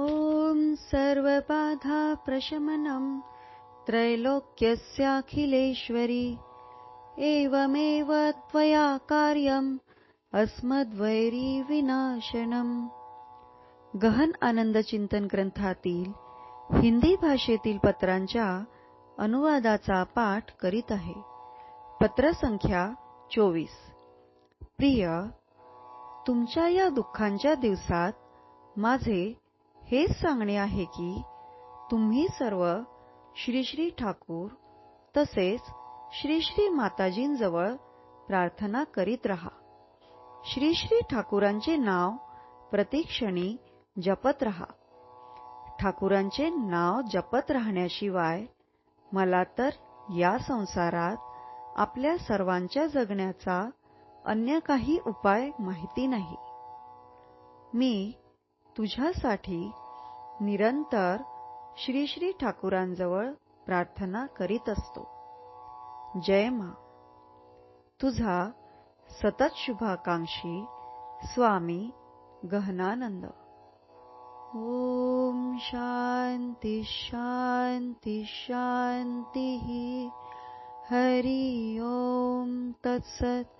ॐ सर्वबाधाप्रशमनं त्रैलोक्यस्याखिलेश्वरी। एवमेव त्वया कार्यम् अस्मद्वैरीविनाशनम्। गहन आनंद चिंतन ग्रंथातील हिंदी भाषेतील पत्रांच्या अनुवादाचा पाठ करीत आहे. पत्र संख्या चोवीस. प्रिय तुमच्या या दुःखांच्या दिवसात माझे हेच सांगणे आहे की तुम्ही सर्व श्री श्री ठाकूर तसेच श्री श्री माताजींजवळ प्रार्थना करीत रहा. श्री श्री ठाकूरांचे नाव प्रतिक्षणी जपत रहा. ठाकूरांचे नाव जपत राहण्याशिवाय मला तर या संसारात आपल्या सर्वांच्या जगण्याचा अन्य काही उपाय माहिती नाही. मी तुझ्यासाठी निरंतर श्री श्री ठाकूरांजवळ प्रार्थना करीत असतो. जय मा. तुझा सतत शुभाकांक्षी स्वामी गहनानंद. ओम शांती शांती शांती हरि ओम तत्सत